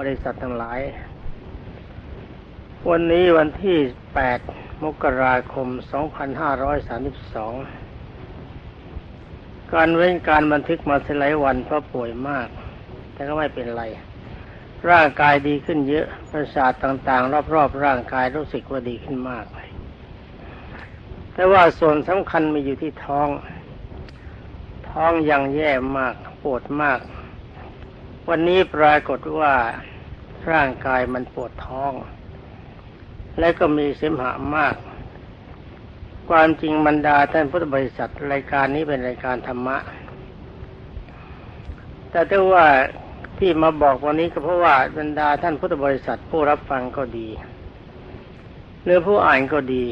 บริษัททั้งหลาย วันนี้วันที่ 8 มกราคม 2532 การเว้นการบันทึกมาสลายวันเพราะป่วยมาก แต่ก็ไม่เป็นไร ร่างกายดีขึ้นเยอะ ประสาทต่างๆ รอบๆ ร่างกายรู้สึกว่าดีขึ้นมาก แต่ว่าส่วนสำคัญมีอยู่ที่ท้อง ท้องยังแย่มาก ปวดมาก วันนี้ปรากฏว่าร่างกายมันปวดท้อง และก็มีเสมหะมาก ความจริงบรรดาท่านพุทธบริษัทรายการนี้เป็นรายการธรรมะ แต่ถ้าว่าที่มาบอกวันนี้ก็เพราะว่าบรรดาท่านพุทธบริษัทผู้รับฟังก็ดีหรือผู้อ่านก็ดี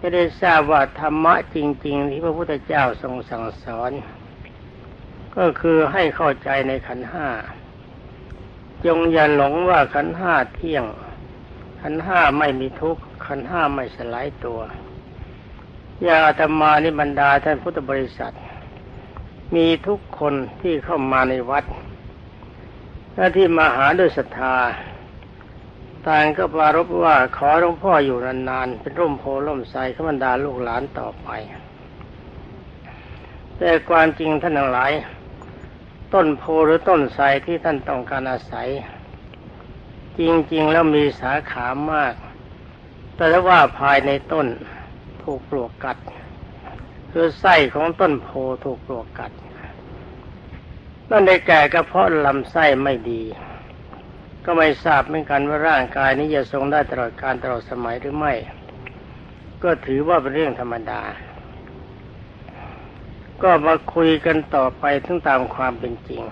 จะได้ทราบว่าธรรมะจริง ๆ ที่พระพุทธเจ้าทรงสั่งสอน ก็คือให้เข้าใจในขันห้าจงอย่าหลงว่าขันห้าเที่ยง ขันห้าไม่มีทุกข์ขันห้าไม่สลายตัว อย่างอาตมานิบรรดาท่านพุทธบริษัท มีทุกคนที่เข้ามาในวัดและที่มาหาด้วยศรัทธาต่างก็ปรารบว่าขอหลวงพ่ออยู่นานๆเป็นร่มโพล่มไทรขบรรดาลูกหลานต่อไป แต่ความจริงท่านทั้งหลาย ต้นโพหรือต้นไทรที่ท่านต้องการอาศัย จริงๆแล้วมีสาขามาก แต่ว่าภายในต้นถูกปลวกกัด คือไส้ของต้นโพถูกปลวกกัดนั่นได้แก่กระเพาะลำไส้ไม่ดี ก็ไม่ทราบเหมือนกันว่าร่างกายนี้จะทรงได้ตลอดการตลอดสมัยหรือไม่ ก็ถือว่าเป็นเรื่องธรรมดา ก็มาคุยกันต่อไปถึงตามความเป็นจริง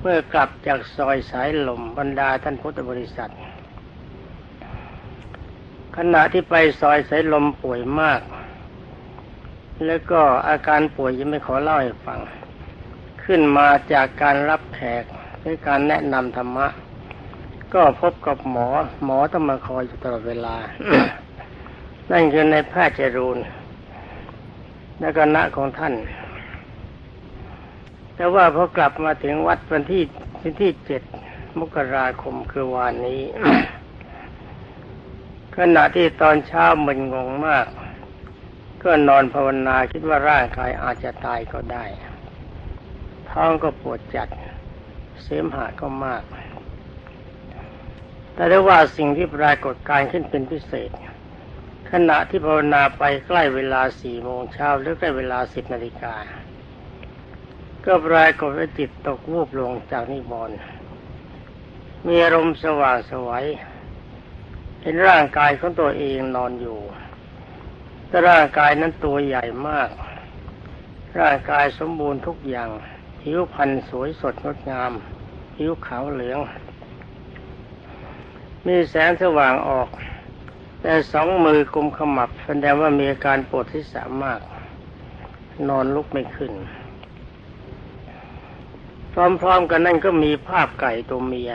เมื่อกลับจากซอยสายลมบรรดาท่านพุทธบริษัท ขณะที่ไปซอยสายลมป่วยมาก แล้วก็อาการป่วยยังไม่ขอเล่าให้ฟัง ขึ้นมาจากการรับแขกด้วยการแนะนำธรรมะ ก็พบกับหมอ หมอต้องมาคอยอยู่ตลอดเวลา นั่นคือในแพทย์จรูน และคณะของท่าน แต่ว่าพอกลับมาถึงวัดวันที่วันที่เจ็ดมกราคมคือวานนี้ ขณะที่ตอนเช้ามึนงงมาก ก็นอนภาวนาคิดว่าร่างกายอาจจะตายก็ได้ ท้องก็ปวดจัด เสมหะก็มาก แต่ได้ว่าสิ่งที่ปรากฏการขึ้นเป็นพิเศษ ขณะที่ภาวนาไปใกล้เวลาสี่โมงเช้าหรือใกล้เวลาสิบนาฬิกา ก็ปรายกฏว่าจิตตกวูบลงจากนิบอนมีอารมณ์สว่างสวัยเห็นร่างกายของตัวเองนอนอยู่ แต่ร่างกายนั้นตัวใหญ่มาก ร่างกายสมบูรณ์ทุกอย่าง ผิวพรรณสวยสดงดงาม ผิวขาวเหลือง มีแสงสว่างออก แต่สองมือกุมขมับแสดงว่ามีอาการปวดที่สามาก นอนลุกไม่ขึ้น พร้อมๆกันนั่นก็มีภาพไก่ตัวเมีย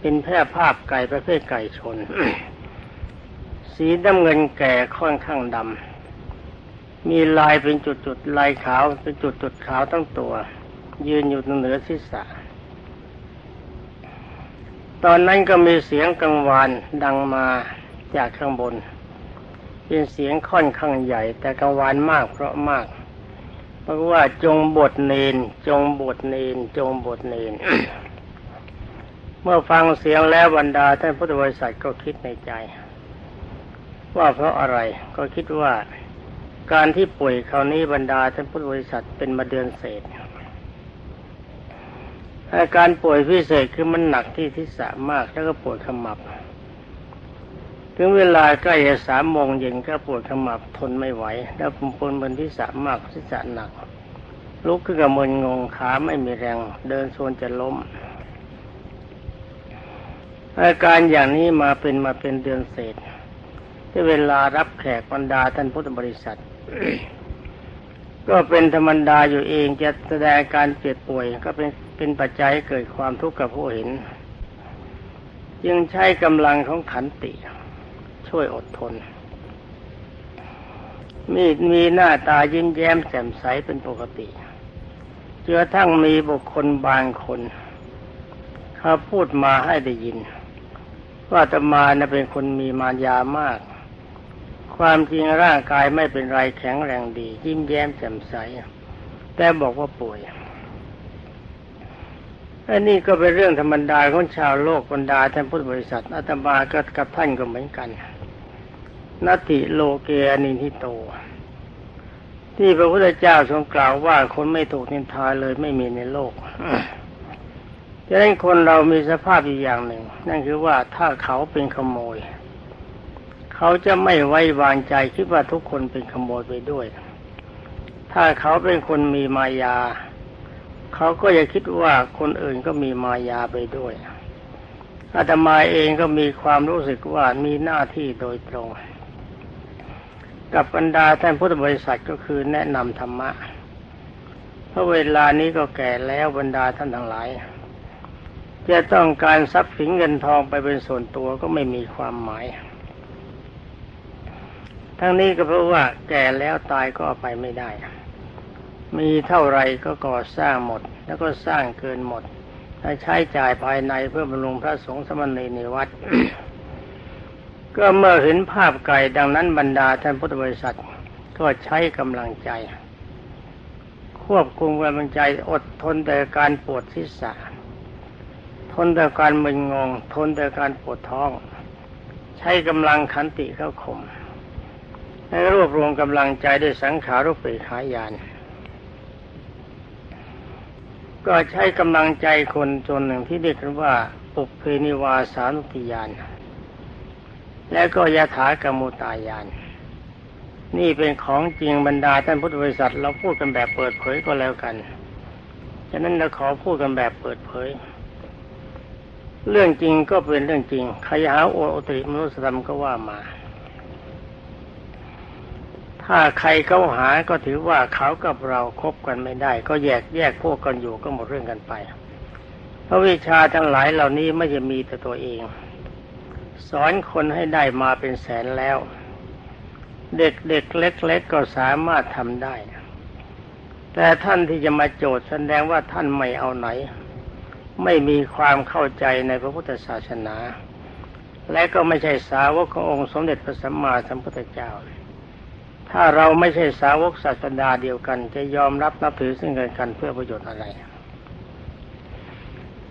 เป็นแพร่ภาพไก่ประเภทไก่ชน สีน้ำเงินแก่ค่อนข้างดำ มีลายเป็นจุดๆ ลายขาวเป็นจุดๆขาวทั้งตัว ยืนอยู่เหนือศีรษะ ตอนนั้นก็มีเสียงกังวานดังมาจากข้างบน เป็นเสียงค่อนข้างใหญ่ แต่กังวานมากเพราะมาก เพราะว่าจงบทเนน จงบทเนน จงบทเนน เมื่อฟังเสียงแล้วบรรดาท่านพุทธบริษัทก็คิดในใจ ว่าเพราะอะไรก็คิดว่าการที่ป่วยคราวนี้บรรดาท่านพุทธบริษัทเป็นมาเดือนเศษ อาการป่วยพิเศษคือมันหนักที่ทิศมากแล้วก็ปวดขมับ ถึงเวลาใกล้จะสามโมงเย็นก็ปวดขมับทนไม่ไหว แล้วผมปวดบนทิศมากทิศหนัก ลุกขึ้นกับมึนงงขาไม่มีแรง เดินโซนจะล้ม อาการอย่างนี้มาเป็นมาเป็นเดือนเศษที่เวลารับแขกบรรดาท่านพุทธบริษัทก็เป็นธรรมดาอยู่เองจะแสดงการเจ็บป่วยก็เป็น เป็นปัจจัยเกิดความทุกข์กับผู้เห็นจึงใช้กำลังของขันติ ช่วยอดทน มีมีหน้าตายิ้มแย้มแจ่มใสเป็นปกติเจอทั้งมีบุคคลบางคนเขาพูดมาให้ได้ยิน ว่าตมานะเป็นคนมีมารยามาก ความจริงร่างกายไม่เป็นไรแข็งแรงดี ยิ้มแย้มแจ่มใส แต่บอกว่าป่วย อันนี้ก็เป็นเรื่องธรรมดาของชาวโลกบรรดาท่านพุทธบริษัทอาตมาก็กับท่านก็เหมือนกันนัตติโลเกอนินทิโต ที่พระพุทธเจ้าทรงกล่าวว่าคนไม่ถูกนินทาเลยไม่มีในโลกดังนั้นคนเรามีสภาพอีกอย่างหนึ่ง นั่นคือว่าถ้าเขาเป็นขโมย เขาจะไม่ไว้วางใจคิดว่าทุกคนเป็นขโมยไปด้วย ถ้าเขาเป็นคนมีมายา เขาก็จะคิดว่าคนอื่นก็มีมายาไปด้วยอาตมาเองก็มีความรู้สึกว่ามีหน้าที่โดยตรง กับบรรดาท่านพุทธบริษัทก็คือแนะนำธรรมะ เพราะเวลานี้ก็แก่แล้วบรรดาท่านทั้งหลายจะต้องการทรัพย์สินเงินทองไปเป็นส่วนตัวก็ไม่มีความหมาย ทั้งนี้ก็เพราะว่าแก่แล้วตายก็ไปไม่ได้ มีเท่าไรก็ก่อสร้างหมด แล้วก็สร้างเกินหมดและใช้จ่ายภายในเพื่อบำรุงพระสงฆ์สมณีในวัด ก็เมื่อเห็นภาพไก่ดังนั้นบรรดาท่านพุทธบริษัท ก็ใช้กำลังใจ ควบคุมกำลังใจอดทนแต่การปวดศีรษะทนต่อการมึนงง ทนต่อการปวดท้อง ใช้กำลังขันติเข้าข่มและรวบรวมกำลังใจด้วยสังขารุปเปขายาน ก็ใช้กำลังใจคนจนหนึ่งที่เรียกกันว่า ปุเพนิวาสานุติยาน และก็ยะถากรรมุตายาน นี่เป็นของจริงบรรดาท่านพุทธบริษัท เราพูดกันแบบเปิดเผยก็แล้วกัน ฉะนั้นเราขอพูดกันแบบเปิดเผย เรื่องจริงก็เป็นเรื่องจริง ใครหาโอติมนุสธรรมก็ว่ามา ถ้าใครเขาหาก็ถือว่าเขากับเราคบกันไม่ได้ ก็แยกแยกพวกกันอยู่ก็หมดเรื่องกันไปพระวิชาทั้งหลายเหล่านี้ไม่จะมีแต่ตัวเอง สอนคนให้ได้มาเป็นแสนแล้ว เด็กเด็กเล็กๆก็สามารถทำได้ แต่ท่านที่จะมาโจทย์แสดงว่าท่านไม่เอาไหน ไม่มีความเข้าใจในพระพุทธศาสนา และก็ไม่ใช่สาวกขององค์สมเด็จพระสัมมาสัมพุทธเจ้า ถ้าเราไม่ใช่สาวกศาสดาเดียวกัน จะยอมรับนับถือซึ่งกันกันเพื่อประโยชน์อะไร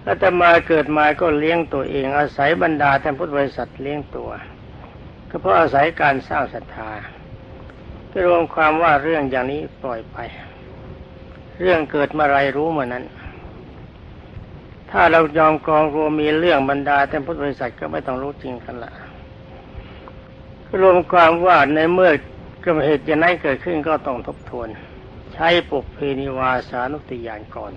อาตมาเกิดมาก็เลี้ยงตัวเองอาศัยบรรดาท่านพุทธบริษัทเลี้ยงตัว ก็เพราะอาศัยการสร้างศรัทธาก็รวมความว่าเรื่องอย่างนี้ปล่อยไป เรื่องเกิดเมื่อไรรู้เมื่อนั้น ถ้าเรายอมกองรวมมีเรื่องบรรดาท่านพุทธบริษัทก็ไม่ต้องรู้จริงกันละรวมความว่าในเมื่อ กระเหตุจะนั้นเกิดขึ้นก็ต้องทบทวน ใช้ปุกเพนิวาสานุติยานก่อน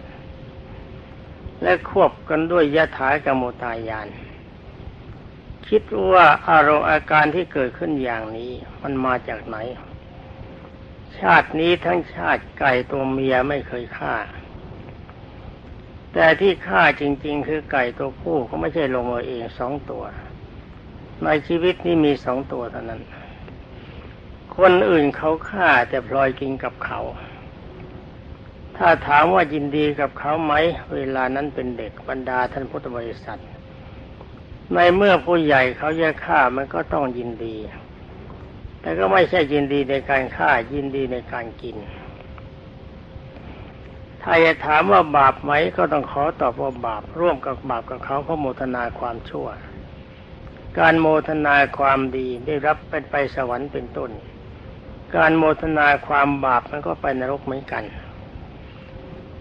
และควบกันด้วยยะถากรรมตายาน คิดว่าอารมณ์อาการที่เกิดขึ้นอย่างนี้มันมาจากไหน ชาตินี้ทั้งชาติไก่ตัวเมียไม่เคยฆ่า แต่ที่ฆ่าจริง ๆ คือไก่ตัวผู้เขาไม่ใช่ลงมาเองสองตัว ในชีวิตนี้มีสองตัวเท่านั้น คนอื่นเขาฆ่าแต่พลอยกินกับเขา ถ้าถามว่ายินดีกับเขาไหม เวลานั้นเป็นเด็กบรรดาท่านพุทธบริษัท ในเมื่อผู้ใหญ่เขาจะฆ่ามันก็ต้องยินดี แต่ก็ไม่ใช่ยินดีในการฆ่ายินดีในการกิน ถ้าจะถามว่าบาปไหมก็ต้องขอตอบว่าบาป ร่วมกับบาปกับเขาเพราะโมทนาความชั่วการโมทนาความดีได้รับเป็นไปสวรรค์เป็นต้น การโมทนาความบาปมันก็ไปนรกเหมือนกัน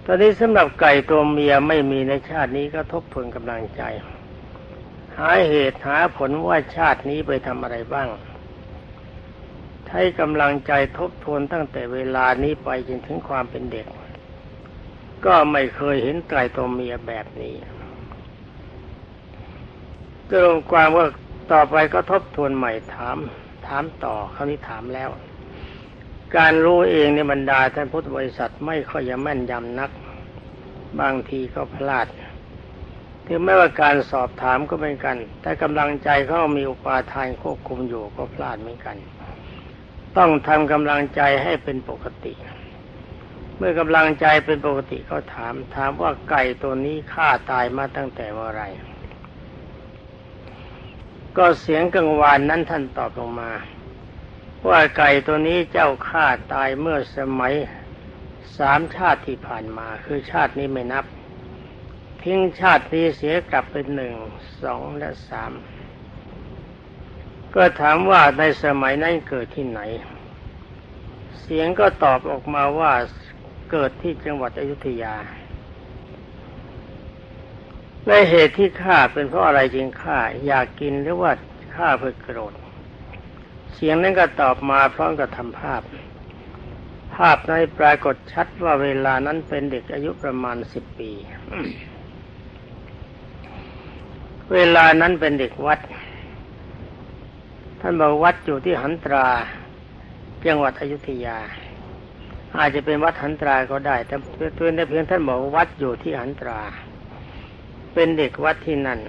ตอนนี้สำหรับไก่ตัวเมียไม่มีในชาตินี้ก็ทบทวนกำลังใจ หาเหตุหาผลว่าชาตินี้ไปทำอะไรบ้าง ให้กำลังใจทบทวนตั้งแต่เวลานี้ไปจนถึงความเป็นเด็ก ก็ไม่เคยเห็นไก่ตัวเมียแบบนี้ก็ลงความว่าต่อไปก็ทบทวนใหม่ถาม ถามต่อคราวนี้ถามแล้ว การรู้เองในบรรดาท่านพุทธบริษัทไม่ค่อยจะแม่นยำนัก บางทีก็พลาดถึงแม้ว่าการสอบถามก็เป็นกัน แต่กำลังใจเขามีอุปาทานควบคุมอยู่ก็พลาดเหมือนกัน ต้องทำกำลังใจให้เป็นปกติ เมื่อกำลังใจเป็นปกติเขาถาม ถามว่าไก่ตัวนี้ฆ่าตายมาตั้งแต่เมื่อไรก็เสียงกังวานนั้นท่านตอบลงมา ว่าไก่ตัวนี้เจ้าฆ่าตายเมื่อสมัยสามชาติที่ผ่านมา คือชาตินี้ไม่นับ ทิ้งชาตินี้เสียกลับเป็นหนึ่งสองและสามก็ถามว่าในสมัยนั้นเกิดที่ไหน เสียงก็ตอบออกมาว่าเกิดที่จังหวัดอยุธยาในเหตุที่ฆ่าเป็นเพราะอะไรจึงฆ่าอยากกินหรือว่าฆ่าเพื่อโกรธ สียงนั้นก็ตอบมาพร้อมกับทำภาพ ภาพในปรากฏชัดว่าเวลานั้นเป็นเด็กอายุประมาณสิบปี เวลานั้นเป็นเด็กวัด ท่านบอกวัดอยู่ที่หันตราจังหวัดอยุธยา อาจจะเป็นวัดหันตราก็ได้ แต่เพียงแต่เพียงท่านบอกวัดอยู่ที่หันตรา เป็นเด็กวัดที่นั่น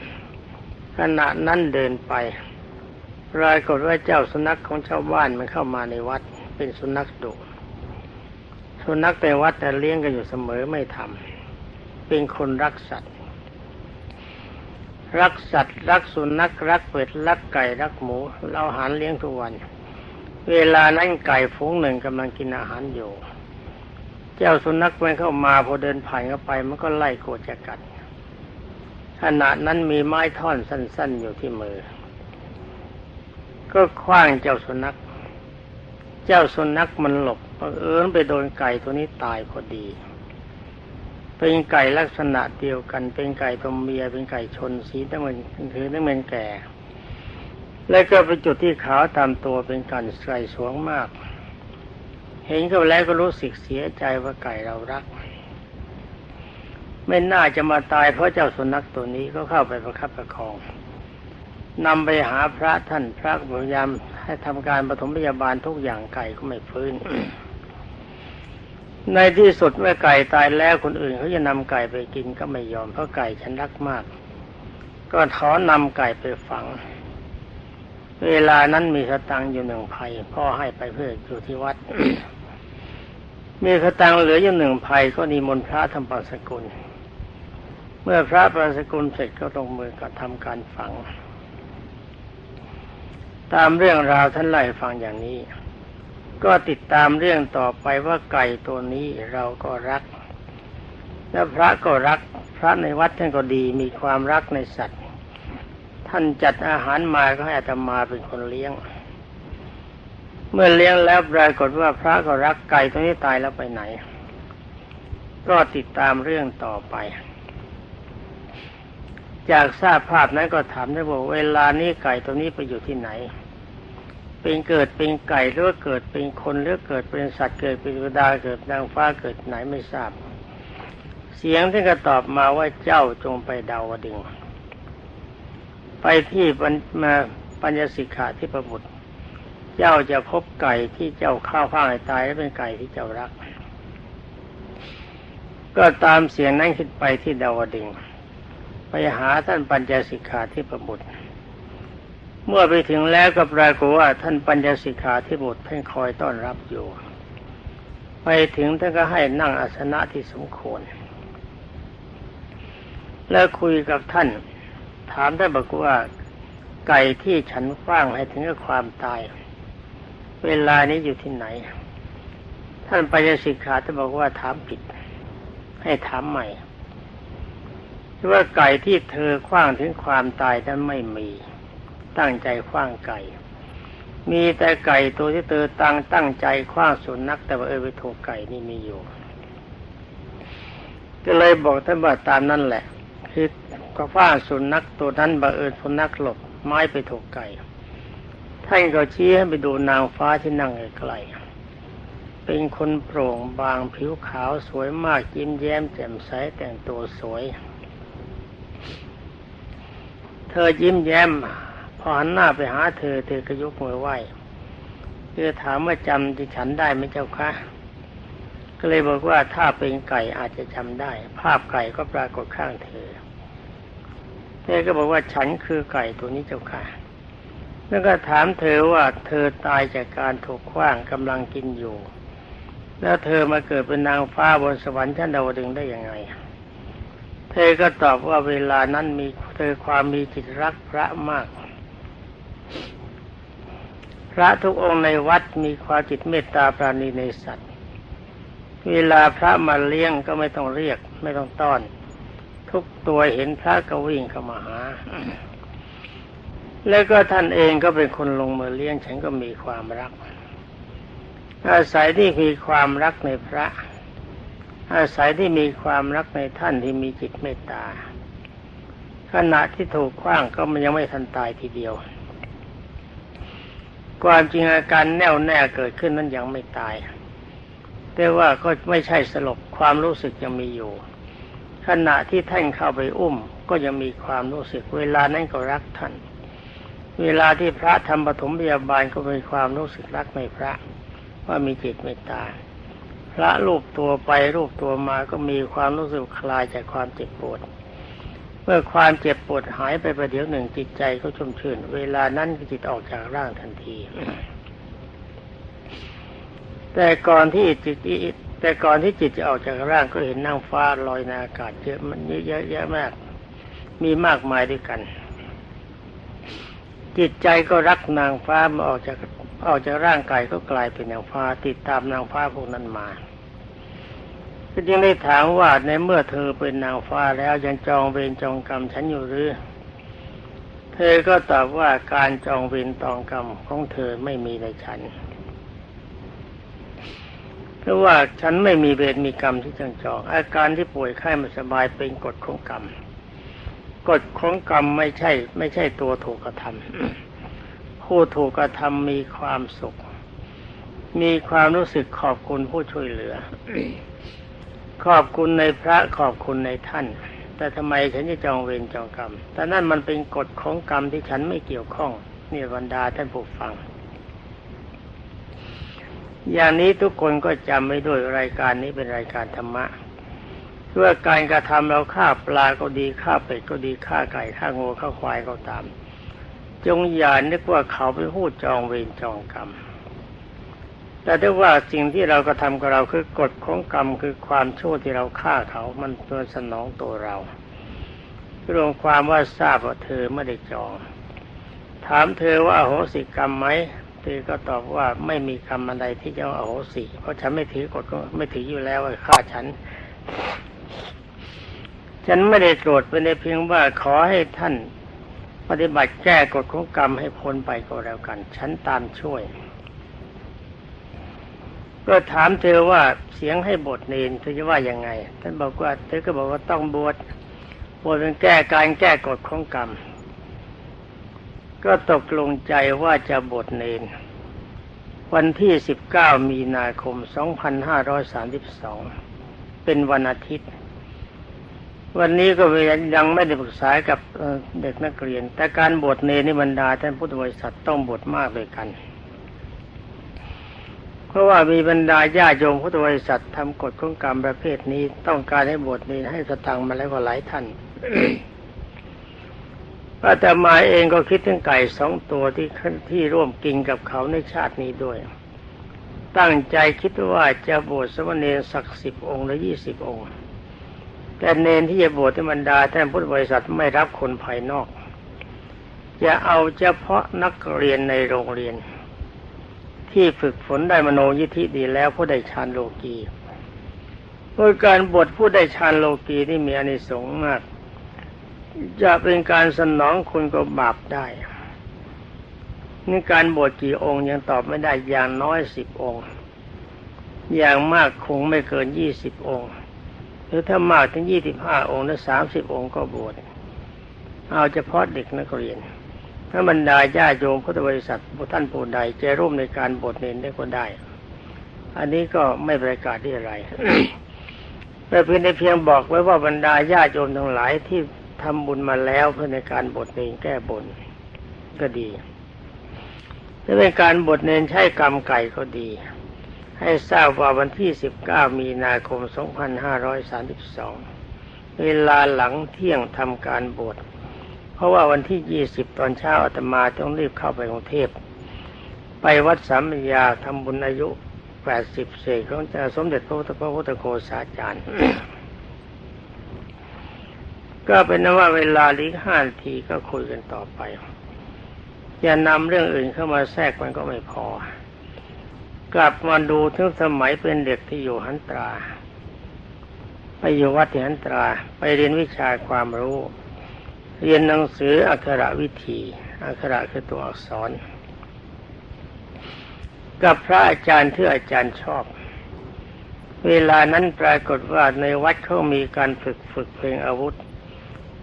ขณะนั้นเดินไป ปรากฏว่าเจ้าสุนัขของชาวบ้านมันเข้ามาในวัด เป็นสุนัขดุสุนัขในวัดแต่เลี้ยงกันอยู่เสมอไม่ทำเป็นคนรักสัตว์ รักสัตว์ รักสุนัขรักเป็ดรักไก่รักหมู เราหารเลี้ยงทุกวัน เวลานั้นไก่ฝูงหนึ่งกำลังกินอาหารอยู่ เจ้าสุนัขมันเข้ามาพอเดินผ่านเข้าไปมันก็ไล่โกจะกัดขณะนั้นมีไม้ท่อนสั้น ๆ อยู่ที่มือ ก็คว้างเจ้าสุนัข เจ้าสุนัขมันหลบเอิญไปโดนไก่ตัวนี้ตายพอดี เป็นไก่ลักษณะเดียวกัน เป็นไก่ตัวเมีย เป็นไก่ชนสีตั้งเป็นคือตั้งเป็นแก่ แล้วก็เป็นจุดที่ขาวตามตัวเป็นกันใส่สวงมาก เห็นเขาแล้วก็รู้สึกเสียใจว่าไก่เรารัก ไม่น่าจะมาตายเพราะเจ้าสุนัขตัวนี้ก็เข้าไปประคับประคอง นำไปหาพระท่านพระพยายามให้ทำการปฐมพยาบาลทุกอย่างไก่ก็ไม่ฟื้น ในที่สุดเมื่อไก่ตายแล้วคนอื่นเขาจะนำไก่ไปกินก็ไม่ยอมเพราะไก่ฉันรักมาก ก็ขอนำไก่ไปฝัง เวลานั้นมีสตังอยู่หนึ่งภัยพ่อให้ไปเพื่ออยู่ที่วัด มีสตังเหลืออยู่หนึ่งภัยก็นิมนต์พระทำปัสกุล เมื่อพระประสกุลเสร็จก็ลงมือกระทำการฝัง ตามเรื่องราวท่านไล่ฟังอย่างนี้ ก็ติดตามเรื่องต่อไปว่าไก่ตัวนี้เราก็รัก และพระก็รัก พระในวัดท่านก็ดีมีความรักในสัตว์ ท่านจัดอาหารมาก็ให้อาตมาเป็นคนเลี้ยง เมื่อเลี้ยงแล้วปรากฏว่าพระก็รักไก่ตัวนี้ตายแล้วไปไหน ก็ติดตามเรื่องต่อไป จากทราบภาพนั้นก็ถามได้ว่าเวลานี้ไก่ตัวนี้ไปอยู่ที่ไหน เป็นเกิดเป็นไก่หรือเกิดเป็นคนหรือเกิดเป็นสัตว์เกิดเป็นวดาเกิดนางฟ้าเกิดไหนไม่ทราบ เสียงที่ก็ตอบมาว่าเจ้าจงไปดาวดึงไปที่มาปัญญสิกขาที่ประบุตร เจ้าจะพบไก่ที่เจ้าข้าวฟ้าให้ตายและเป็นไก่ที่เจ้ารัก ก็ตามเสียงนั้นขึ้นไปที่ดาวดึง ไปหาท่านปัญญสิกขาที่ประบุตร เมื่อไปถึงแล้วก็ปรากฏว่าท่านปัญญสิกขาที่บุตรท่านคอยต้อนรับอยู่ ไปถึงท่านก็ให้นั่งอาสนะที่สมควร แล้วคุยกับท่าน ถามท่านบอกว่าไก่ที่ฉันฟ้างให้ถึงกับความตาย เวลานี้อยู่ที่ไหน ท่านปัญญสิกขาท่านบอกว่าถามผิด ให้ถามใหม่ ว่าไก่ที่เธอคว้างถึงความตายนั้นไม่มี ตั้งใจคว้างไก่ มีแต่ไก่ตัวที่เธอตั้งตั้งใจคว้างสุนัขแต่ว่าเออไปถูกไก่นี่มีอยู่ ก็เลยบอกท่านว่าตามนั่นแหละคือก็คว้างสุนัขตัวนั้นบังเอิญสุนัขหลบไม้ไปถูกไก่ท่านก็ชี้ให้ไปดูนางฟ้าที่นั่งไกลๆเป็นคนโปร่งบางผิวขาวสวยมากยิ้มแย้มแจ่มใสแต่งตัวสวย เธอยิ้มแย้มพอหันหน้าไปหาเธอ เธอก็ยกมือไหว้เธอถามว่าจำที่ฉันได้ไหมเจ้าคะก็เลยบอกว่าถ้าเป็นไก่อาจจะจำได้ ภาพไก่ก็ปรากฏข้างเธอเธอก็บอกว่าฉันคือไก่ตัวนี้เจ้าค่ะแล้วก็ถามเธอว่าเธอตายจากการถูกขว้างกำลังกินอยู่ แล้วเธอมาเกิดเป็นนางฟ้าบนสวรรค์ชั้นดาวดึงได้ยังไง เธอก็ตอบว่าเวลานั้นมีเธอความมีจิตรักพระมาก พระทุกองค์ในวัดมีความจิตเมตตาปราณีในสัตว์ เวลาพระมาเลี้ยงก็ไม่ต้องเรียก ไม่ต้องต้อน ทุกตัวเห็นพระก็วิ่งเข้ามาหา แล้วก็ท่านเองก็เป็นคนลงมือเลี้ยงฉันก็มีความรักอาศัยที่มีความรักในพระ อาศัยที่มีความรักในท่านที่มีจิตเมตตา ขณะที่ถูกคว้างก็มันยังไม่ทันตายทีเดียว ความจริงอาการแน่วแน่เกิดขึ้นนั้นยังไม่ตาย แต่ว่าก็ไม่ใช่สลบความรู้สึกยังมีอยู่ ขณะที่ท่านเข้าไปอุ้มก็ยังมีความรู้สึกเวลานั้นก็รักท่าน เวลาที่พระทำปฐมพยาบาลก็มีความรู้สึกรักในพระว่ามีจิตเมตตา พระรูปตัวไปรูปตัวมาก็มีความรู้สึกคลายจากความเจ็บปวด เมื่อความเจ็บปวดหายไปประเดี๋ยวหนึ่งจิตใจก็ชุ่มชื่น เวลานั้นจิตออกจากร่างทันที แต่ก่อนที่จิตแต่ก่อนที่จิตจะออกจากร่างก็เห็นนางฟ้าลอยในอากาศเยอะมันเยอะแยะมาก มีมากมายด้วยกัน จิตใจก็รักนางฟ้ามาออกจาก ออกจากร่างกายก็กลายเป็นนางฟ้าติดตามนางฟ้าพวกนั้นมาก็จึงได้ถามว่าในเมื่อเธอเป็นนางฟ้าแล้วยังจองเวรจองกรรมฉันอยู่หรือ เธอก็ตอบว่าการจองเวรตองกรรมของเธอไม่มีในฉัน เพราะว่าฉันไม่มีเวรมีกรรมที่จังจอง อาการที่ป่วยไข้ไม่สบายเป็นกฎของกรรม กฎของกรรมไม่ใช่ ไม่ใช่ตัวถูกกระทำ ผู้ถูกกระทำมีความสุข มีความรู้สึกขอบคุณผู้ช่วยเหลือ ขอบคุณในพระขอบคุณในท่าน แต่ทำไมฉันจะจองเวรจองกรรม แต่นั่นมันเป็นกฎของกรรมที่ฉันไม่เกี่ยวข้องนี่บรรดาท่านผู้ฟัง อย่างนี้ทุกคนก็จำไว้ด้วยรายการนี้เป็นรายการธรรมะเพื่อการกระทำเราฆ่าปลาก็ดีฆ่าเป็ดก็ดีฆ่าไก่ฆ่างูฆ่าควายก็ตาม จงอย่านึกว่าเขาไปพูดจองเวรจองกรรม แต่ถ้าว่าสิ่งที่เรากระทำกับเราคือกฎของกรรมคือความชั่วที่เราฆ่าเขามันตัวสนองตัวเรารวมความว่าทราบว่าเธอไม่ได้จอง ถามเธอว่าอโหสิกรรมไหมเธอก็ตอบว่าไม่มีกรรมอะไรที่จะอโหสิเพราะฉันไม่ถือกฎไม่ถืออยู่แล้วว่าฆ่าฉัน ฉันไม่ได้โกรธเป็นเพียงว่าขอให้ท่าน ปฏิบัติแก้กฎของกรรมให้พ้นไปก็แล้วกัน ฉันตามช่วย ก็ถามเธอว่าเสียงให้บทเนนเธอจะว่ายังไง ท่านบอกว่าเธอก็บอกว่าต้องบวชบวชเป็นแก้การแก้กฎของกรรม ก็ตกลงใจว่าจะบวชเนน วันที่ 19 มีนาคม 2532 เป็นวันอาทิตย์ วันนี้ก็ยังไม่ได้ปรึกษากับเด็กนักเรียน แต่การบวชเนรนิบรรดาท่านพุทธบริษัทต้องบวชมากเลยกัน เพราะว่ามีบรรดาญาโยมพุทธบริษัททำกฎของกรรมประเภทนี้ ต้องการให้บวชเนรให้สตังมาแล้วก็หลายท่านอาตมาเองก็คิดถึงไก่สองตัวที่ที่ร่วมกินกับเขาในชาตินี้ด้วย ตั้งใจคิดว่าจะบวชสมณเณรสักสิบองค์หรือยี่สิบองค์ แต่เนนที่จะบวชที่บรรดาท่านพุทธบริษัทไม่รับคนภายนอกจะเอาเฉพาะนักเรียนในโรงเรียน ที่ฝึกฝนได้มโนยิธิดีแล้วผู้ได้ฌานโลกีโดยการบวชผู้ได้ฌานโลกีนี่มีอานิสงส์มาก จะเป็นการสนองคุณก็บาปได้นี่การบวชกี่องค์ยังตอบไม่ได้อย่างน้อยสิบองค์ อย่างมากคงไม่เกินยี่สิบองค์ หรือถ้ามากถึงยี่สิบห้าองค์หรือสามสิบองค์ก็บวชเอาเฉพาะเด็กนักเรียน ถ้าบรรดาญาโยมพุทธบริษัทท่านผู้ใดจะร่วมในการบวชเนรได้ก็ได้ อันนี้ก็ไม่ประกาศที่อะไรแต่เพียงในเพียงบอกไว้ว่าบรรดาญาโยมทั้งหลายที่ทำบุญมาแล้วเพื่อในการบวชเนรแก้บนก็ดีถ้าเป็นการบทเนนใช้กรรมไก่ก็ดี ให้ทราบว่าวันที่ 19 มีนาคม 2532 เวลาหลังเที่ยงทำการบวชเพราะว่าวันที่ 20 ตอนเช้าอาตมาต้องรีบเข้าไปกรุงเทพ ไปวัดสามยาทำบุญอายุแปดสิบเศษของเจ้าสมเด็จพระพุทธพระพุทธโฆษาจารย์ ก็เป็นนว่าเวลาลีกห้านาทีก็คุยกันต่อไป อย่านำเรื่องอื่นเข้ามาแทรกมันก็ไม่พอ กลับมาดูถึงสมัยเป็นเด็กที่อยู่หันตรา ไปอยู่วัดที่หันตรา ไปเรียนวิชาความรู้ เรียนหนังสืออักขระวิธีอักขระคือตัวอักษร กับพระอาจารย์ที่อาจารย์ชอบ เวลานั้นปรากฏว่าในวัดเขามีการฝึกฝึกเพลงอาวุธ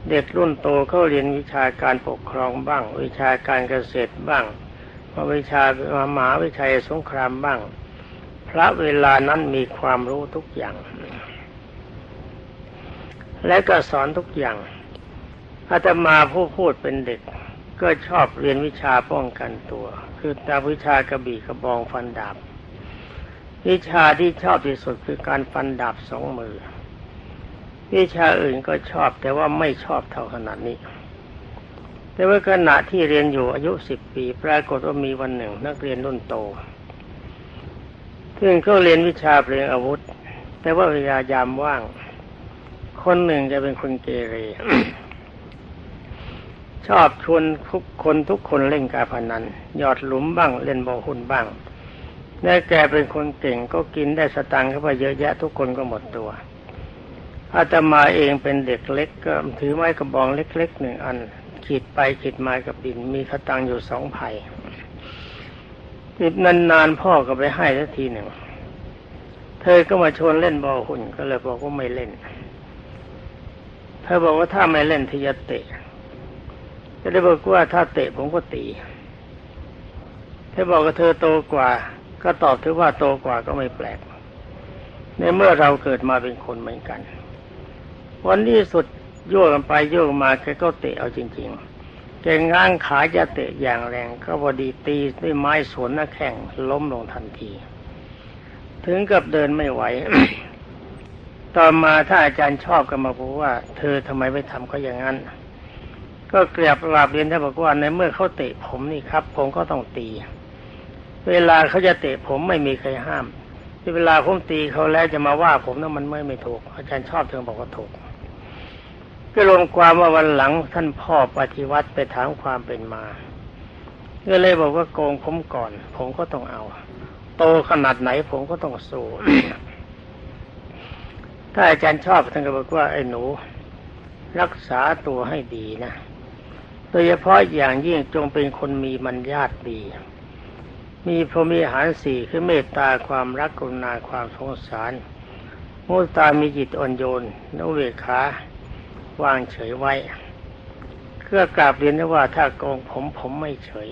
เด็กรุ่นโตเขาเรียนวิชาการปกครองบ้าง วิชาการเกษตรบ้าง วิชามหาวิชัยสงครามบ้าง พระเวลานั้นมีความรู้ทุกอย่าง และก็สอนทุกอย่างอาตมาผู้พูดเป็นเด็ก ก็ชอบเรียนวิชาป้องกันตัว คือตาวิชากระบี่กระบองฟันดาบ วิชาที่ชอบที่สุดคือการฟันดาบสองมือ วิชาอื่นก็ชอบแต่ว่าไม่ชอบเท่าขนาดนี้ แต่ว่าขณะที่เรียนอยู่อายุสิบปี ปรากฏว่ามีวันหนึ่ง นักเรียนรุ่นโตซึ่งเขาเรียนวิชาเพลงอาวุธ แต่ว่าเวลายามว่าง คนหนึ่งจะเป็นคนเกเรชอบชวนทุกคนทุกคนเล่นการพนันหยอดหลุมบ้าง เล่นบอลหุ้นบ้างแม่แกเป็นคนเก่งก็กินได้สตังค์เข้าไปเยอะแยะทุกคนก็หมดตัวอาตมาเองเป็นเด็กเล็กก็ถือไม้กระบองเล็กๆหนึ่งอัน ขีดไปขีดมากับดิน มีสตังอยู่สองไผ่นานๆพ่อก็ไปให้สักทีหนึ่ง เธอก็มาชวนเล่นบอลหุ่นก็เลยบอกว่าไม่เล่น เธอบอกว่าถ้าไม่เล่นทีจะเตะจะได้บอกว่าถ้าเตะผมก็ตีถ้าบอกว่าเธอโตกว่า ก็ตอบถือว่าโตกว่าก็ไม่แปลก ในเมื่อเราเกิดมาเป็นคนเหมือนกัน วันนี้สุด โยกกันไปโยกมาแกก็เตะเอาจริง ๆ แกง้างขาจะเตะอย่างแรง ก็พอดีตีด้วยไม้สวนหน้าแข่งล้มลงทันที ถึงกับเดินไม่ไหว ต่อมาถ้าอาจารย์ชอบก็มาบอกว่า เธอทำไมไม่ทำก็อย่างนั้น ก็เกลียบกราบเรียนท่านบอกว่าในเมื่อเขาเตะผมนี่ครับ ผมก็ต้องตี เวลาเขาจะเตะผมไม่มีใครห้ามที่เวลาผมตีเขาแล้วจะมาว่าผมนั้นมันไม่ไม่ถูก อาจารย์ชอบเธอบอกว่าถูก ก็รวมความว่าวันหลังท่านพ่อปฏิวัติไปถามความเป็นมาก็เลยบอกว่าโกงผมก่อน ผมก็ต้องเอา โตขนาดไหนผมก็ต้องสู้ถ้าอาจารย์ชอบท่านก็บอกว่าไอ้หนู รักษาตัวให้ดีนะโดยเฉพาะอย่างยิ่งจงเป็นคนมีมัญญาตดี มีพรหมีหารสี่คือเมตตาความรักกรุณาความสงสารมุตามีจิตอ่อนโยนนุเวขา วางเฉยไว้เพื่อกราบเรียนว่าถ้าโกงผมผมไม่เฉย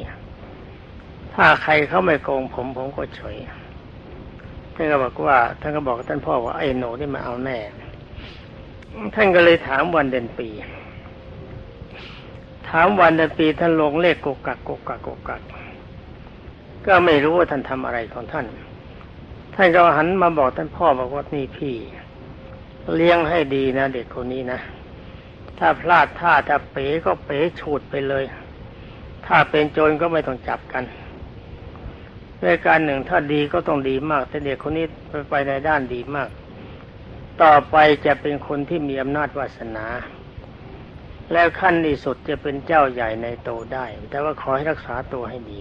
ถ้าใครเขาไม่โกงผมผมก็เฉยท่านก็บอกว่าท่านก็บอกท่านพ่อว่าไอ้หนูนี่มาเอาแน่ ท่านก็เลยถามวันเดือนปี ถามวันเดือนปีท่านลงเลขกกักกกักกกักก็ไม่รู้ว่าท่านทำอะไรของท่าน ท่านก็หันมาบอกท่านพ่อบอกว่านี่พี่ เลี้ยงให้ดีนะ เด็กคนนี้นะ ถ้าพลาดท่าถ้าเป๋ก็เป๋ฉูดไปเลย ถ้าเป็นโจรก็ไม่ต้องจับกันรายการหนึ่งถ้าดีก็ต้องดีมาก แต่เด็กคนนี้ไปในด้านดีมาก ต่อไปจะเป็นคนที่มีอำนาจวาสนา แล้วขั้นที่สุดจะเป็นเจ้าใหญ่ในโตได้ แต่ว่าขอให้รักษาตัวให้ดี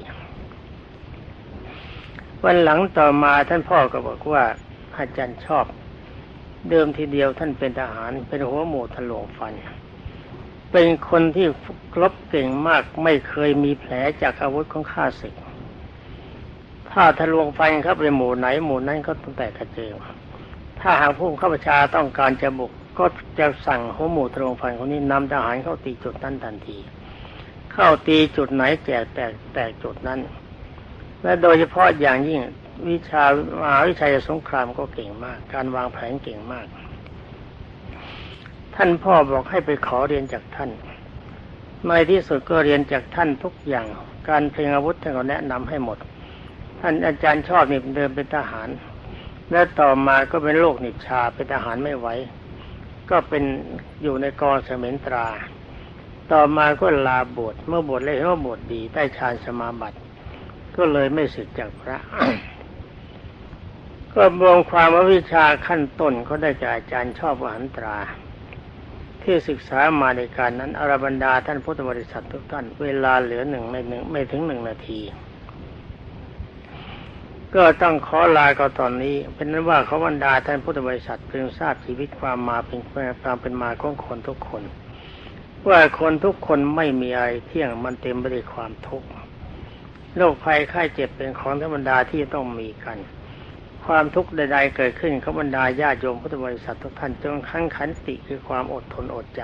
วันหลังต่อมาท่านพ่อก็บอกว่าอาจารย์ชอบ เดิมทีเดียวท่านเป็นทหารเป็นหัวหมูทะลวงฟัน เป็นคนที่ครบเก่งมากไม่เคยมีแผลจากอาวุธของข้าศึก ถ้าทะลวงไฟันเข้าไปหมู่ไหนหมู่นั้นก็ต้องแตกกระเจิงถ้าหากผู้ข้าราชาต้องการจะบุกก็จะสั่งหัวหมูตรงไฟคนนี้นำทหารเข้าตีจุดนั้นทันที เข้าตีจุดไหนแจกแตกแตกจุดนั้น และโดยเฉพาะอย่างยิ่งวิชามหาวิชัยสงครามก็เก่งมาก การวางแผนเก่งมาก ท่านพ่อบอกให้ไปขอเรียนจากท่านในที่สุดก็เรียนจากท่านทุกอย่าง การเพลงอาวุธท่านก็แนะนำให้หมด ท่านอาจารย์ชอบนี่เดิมเป็นทหาร และต่อมาก็เป็นโรคนิชาเป็นทหารไม่ไหว ก็เป็นอยู่ในกองเสมนตรา ต่อมาก็ลาบวชเมื่อบวชเลยว่าบวชดีได้ฌานสมาบัติ ก็เลยไม่สึกจากพระ ก็รวมความวิชาขั้นต้นก็ได้จากอาจารย์ชอบวหันตรา ที่ศึกษามาในการนั้นอรบรรดาท่านพุทธบริษัททุกท่าน เวลาเหลือหนึ่งไม่หนึ่งไม่ถึงหนึ่งนาที ก็ต้องขอลาก็ตอนนี้ เป็นนั้นว่าเขาบรรดาท่านพุทธบริษัทเพียงทราบชีวิตความมาเป็นความเป็นมาของคนทุกคน ว่าคนทุกคนไม่มีอะไรเที่ยงมันเต็มไปด้วยความทุกข์โรคภัยไข้เจ็บเป็นของธรรมดาที่ต้องมีกัน ความทุกข์ใดๆเกิดขึ้นเขาบรรดาญาโยมพุทธบริษัททุกท่านจงขั้นขันติคือความอดทนอดใจ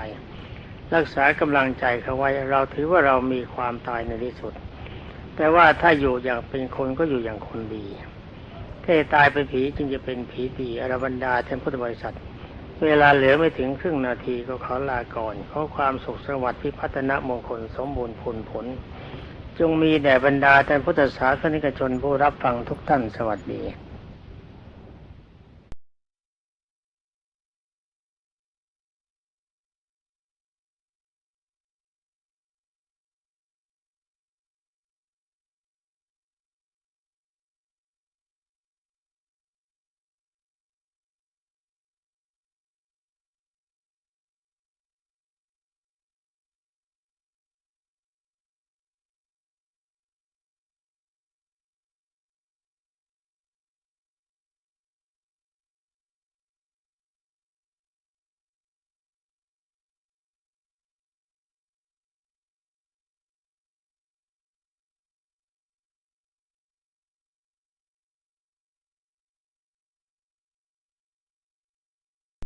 รักษากำลังใจเขาไว้เราถือว่าเรามีความตายในที่สุด แต่ว่าถ้าอยู่อย่างเป็นคนก็อยู่อย่างคนดีถ้าตายเป็นผีจึงจะเป็นผีดีอรบรรดาท่านพุทธบริษัท เวลาเหลือไม่ถึงครึ่งนาทีก็ขอลาก่อนขอความสุขสวัสดิ์พิพัฒนมงคลสมบูรณ์ผลผล จงมีแด่บรรดาท่านพุทธศาสนิกชนผู้รับฟังทุกท่านสวัสดี